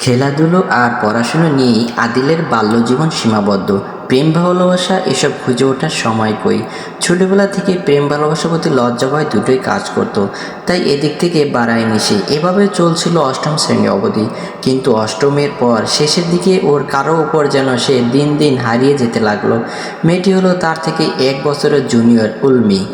খেলাধুলো আর পড়াশুনো নিয়েই আদিলের বাল্যজীবন সীমাবদ্ধ। প্রেম ভালোবাসা, এসব খুঁজে ওঠার সময় কই? ছোটবেলা থেকে প্রেম ভালোবাসার প্রতি লজ্জা ভয় দুটোই কাজ করত। তাই এদিক থেকে বাড়ায়নি সে এভাবে চলছিল অষ্টম শ্রেণি অবধি। কিন্তু অষ্টমের পর শেষের দিকে ওর কারও ওপর যেন সে দিন দিন হারিয়ে যেতে লাগল। মেয়েটি হলো তার থেকে এক বছরের জুনিয়র উর্মি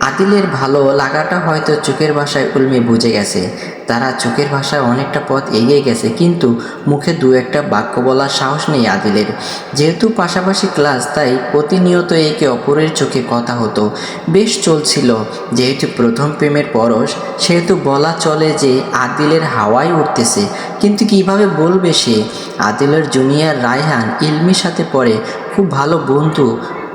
আদিলের ভালো লাগাটা হয়তো চোখের ভাষায় উর্মি বুঝে গেছে। তারা চোখের ভাষায় অনেকটা পথ এগিয়ে গেছে, কিন্তু মুখে দু একটা বাক্য বলার সাহস নেই আদিলের। যেহেতু পাশাপাশি ক্লাস, তাই প্রতিনিয়ত একে অপরের চোখে কথা হতো। বেশ চলছিল, যেহেতু প্রথম প্রেমের পরশ, সেহেতু বলা চলে যে আদিলের হাওয়ায় উঠতেছে। কিন্তু কীভাবে বলবে সে? আদিলের জুনিয়র রায়হান ইলমির সাথে পড়ে, খুব ভালো বন্ধু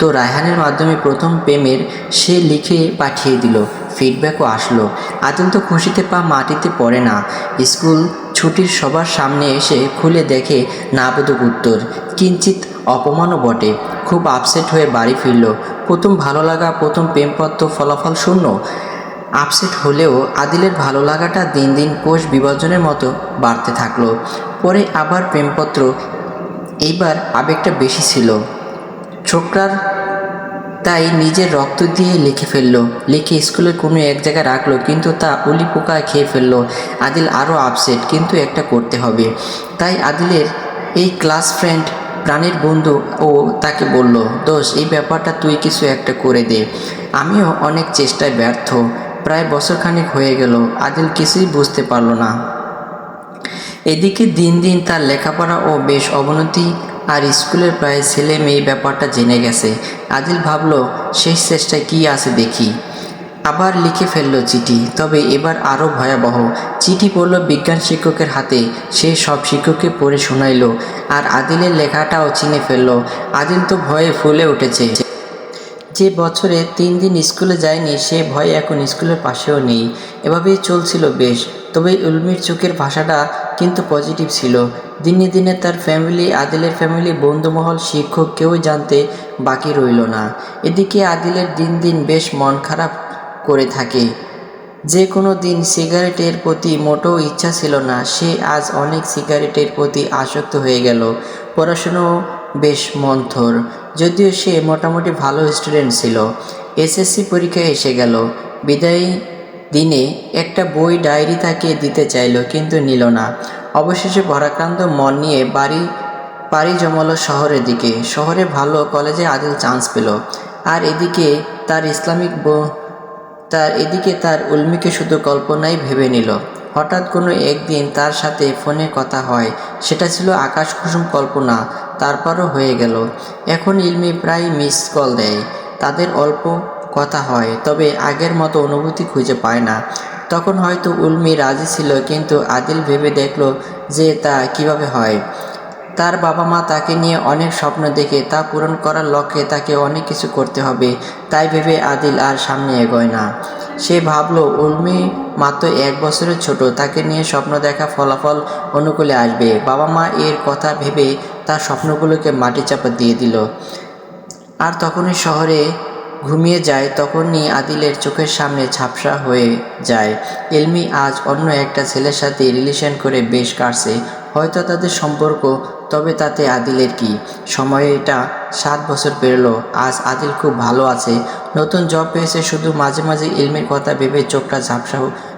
তো রায়হানের মাধ্যমে প্রথম প্রেমের সে লিখে পাঠিয়ে দিল ফিডব্যাকও আসলো। আদিল তো খুশিতে পা মাটিতে পড়ে না। স্কুল ছুটির সবার সামনে এসে খুলে দেখে নাবোধক উত্তর কিঞ্চিত অপমানও বটে। খুব আপসেট হয়ে বাড়ি ফিরল। প্রথম ভালো লাগা, প্রথম প্রেমপত্র ফলাফল শূন্য। আপসেট হলেও আদিলের ভালো লাগাটা দিন দিন কোষ বিভাজনের মতো বাড়তে থাকল। পরে আবার প্রেমপত্র এইবার আবেগটা বেশি ছিল। ছোকরার তাই নিজের রক্ত দিয়ে লিখে ফেলল। লিখে স্কুলের কোনো এক জায়গায় রাখল, কিন্তু তা উলি পোকায় খেয়ে ফেলল। আদিল আরও আপসেট কিন্তু একটা করতে হবে। তাই আদিলের এই ক্লাস ফ্রেন্ড প্রাণের বন্ধু ও তাকে বলল, দোষ, এই ব্যাপারটা তুই কিছু একটা করে দে। আমিও অনেক চেষ্টায় ব্যর্থ। প্রায় বছরখানেক হয়ে গেল, আদিল কিছুই বুঝতে পারল না। এদিকে দিন দিন তার লেখাপড়া ও বেশ অবনতি আর স্কুলের প্রায় ছেলে মেয়ে ব্যাপারটা জেনে গেছে। আদিল ভাবল, শেষ চেষ্টায় কী আছে দেখি। আবার লিখে ফেলল চিঠি। তবে এবার আরও ভয়াবহ। চিঠি পড়ল বিজ্ঞান শিক্ষকের হাতে। সে সব শিক্ষককে পড়ে শোনাইল আর আদিলের লেখাটাও চিনে ফেলল। আদিল তো ভয়ে ফুলে উঠেছে। যে বছরে তিন দিন স্কুলে যায়নি, সে ভয় এখন স্কুলের পাশেও নেই। এভাবেই চলছিল বেশ। তবে উলমির চোখের ভাষাটা কিন্তু পজিটিভ ছিল। দিনে দিনে তার ফ্যামিলি আদিলের ফ্যামিলি বন্ধুমহল, শিক্ষক কেউ জানতে বাকি রইল না। এদিকে আদিলের দিন দিন বেশ মন খারাপ করে থাকে। যে কোনো দিন সিগারেটের প্রতি মোটেও ইচ্ছা ছিল না। সে আজ অনেক সিগারেটের প্রতি আসক্ত হয়ে গেল। পড়াশুনো বেশ মন্থর। যদিও সে মোটামুটি ভালো স্টুডেন্ট ছিল। এসএসসি পরীক্ষায় এসে গেল। বিদায়ী দিনে একটা বই ডায়েরি তাকে দিতে চাইল, কিন্তু নিল না। অবশেষে ভরাক্রান্ত মন নিয়ে বাড়ি পাড়ি জমালো শহরের দিকে। শহরে ভালো কলেজে আদিল চান্স পেল। আর এদিকে তার ইসলামিক তার এদিকে তার উর্মিকে শুধু কল্পনাই ভেবে নিল। হঠাৎ কোনো একদিন তার সাথে ফোনে কথা হয়। সেটা ছিল আকাশ কুসুম কল্পনা। তারপরও হয়ে গেল। এখন ইলমি প্রায় মিস কল দেয়। তাদের অল্প কথা হয়, তবে আগের মতো অনুভূতি খুঁজে পায় না। তখন হয়তো উর্মি রাজি ছিল, কিন্তু আদিল ভেবে দেখল যে তা কীভাবে হয়। তার বাবা মা তাকে নিয়ে অনেক স্বপ্ন দেখে, তা পূরণ করার লক্ষ্যে তাকে অনেক কিছু করতে হবে, তাই ভেবে আদিল আর সামনে এগোয় না। সে ভাবলো উর্মি মাত্র এক বছরের ছোট, তাকে নিয়ে স্বপ্ন দেখা ফলাফল অনুকূলে আসবে। বাবা মা এর কথা ভেবে তার স্বপ্নগুলোকে মাটি চাপা দিয়ে দিল। আর তখনই শহরে ঘুমিয়ে যায়, তখনই আদিলের চোখের সামনে ঝাপসা হয়ে যায়। এলমি আজ অন্য একটা ছেলের সাথে রিলেশন করে বেশ কাটছে। হয়তো তাদের সম্পর্ক, তবে তাতে আদিলের কি? সময়টা সাত বছর পেরলো। আজ আদিল খুব ভালো আছে। নতুন জব পেয়েছে, শুধু মাঝে মাঝে ইলমির কথা ভেবে চোখটা ঝাপসা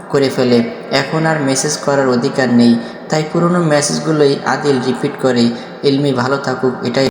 করে ফেলে। এখন আর মেসেজ করার অধিকার নেই। তাই পুরনো মেসেজগুলোই আদিল রিপিট করে। ইলমি ভালো থাকুক, এটাই